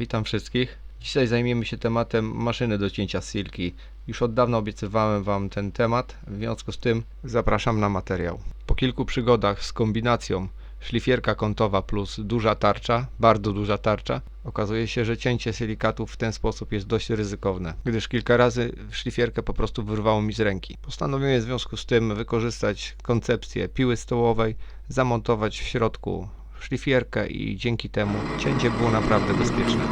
witam wszystkich. Dzisiaj zajmiemy się tematem maszyny do cięcia silki. Już od dawna obiecywałem Wam ten temat, w związku z tym zapraszam na materiał. Po kilku przygodach z kombinacją szlifierka kątowa plus duża tarcza, bardzo duża tarcza, okazuje się, że cięcie silikatów w ten sposób jest dość ryzykowne, gdyż kilka razy szlifierkę po prostu wyrwało mi z ręki. Postanowiłem w związku z tym wykorzystać koncepcję piły stołowej, zamontować w środku szlifierkę i dzięki temu cięcie było naprawdę bezpieczne.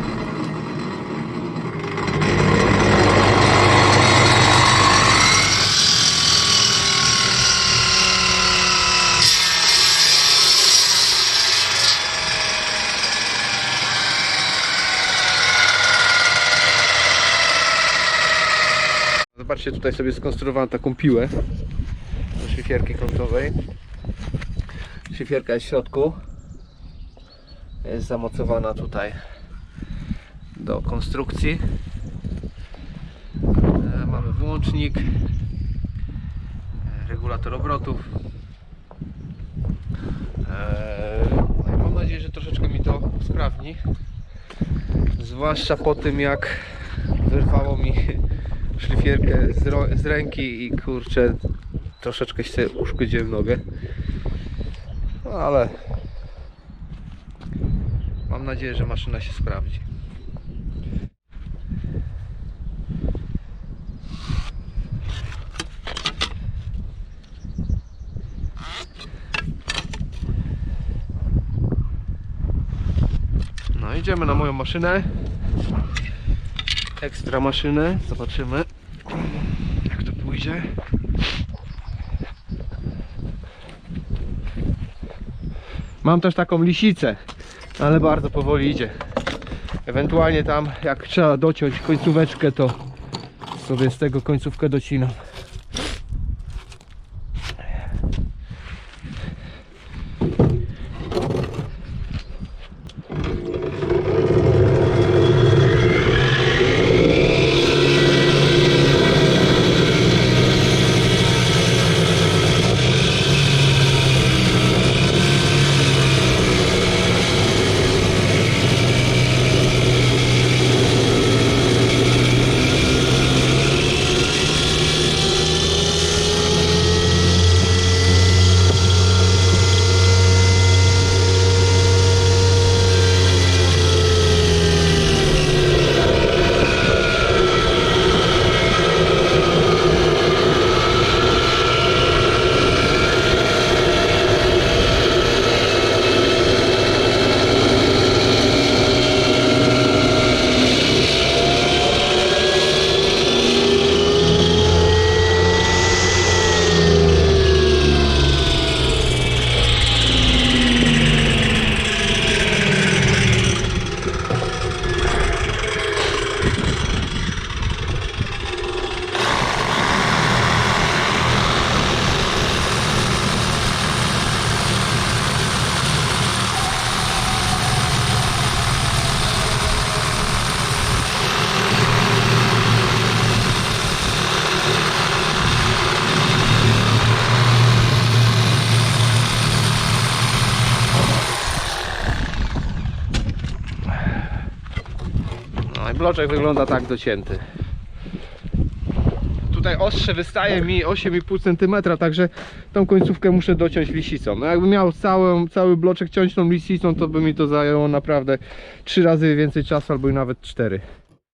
Zobaczcie, tutaj sobie skonstruowałem taką piłę do szlifierki kątowej. Szlifierka jest w środku. Jest zamocowana tutaj do konstrukcji. E, Mamy włącznik, e, regulator obrotów. E, no Mam nadzieję, że troszeczkę mi to usprawni. Zwłaszcza po tym jak wyrwało mi szlifierkę z, z ręki i kurczę troszeczkę się uszkodziłem nogę. No ale mam nadzieję, że maszyna się sprawdzi. No idziemy na moją maszynę. Ekstra maszynę. Zobaczymy jak to pójdzie. Mam też taką lisicę, ale bardzo powoli idzie. Ewentualnie tam jak trzeba dociąć końcóweczkę, to sobie z tego końcówkę docinam. No i bloczek wygląda tak docięty. Tutaj ostrze wystaje mi 8,5 cm, także tą końcówkę muszę dociąć lisicą. No jakbym miał cały, cały bloczek ciąć tą lisicą, to by mi to zajęło naprawdę 3 razy więcej czasu, albo i nawet 4.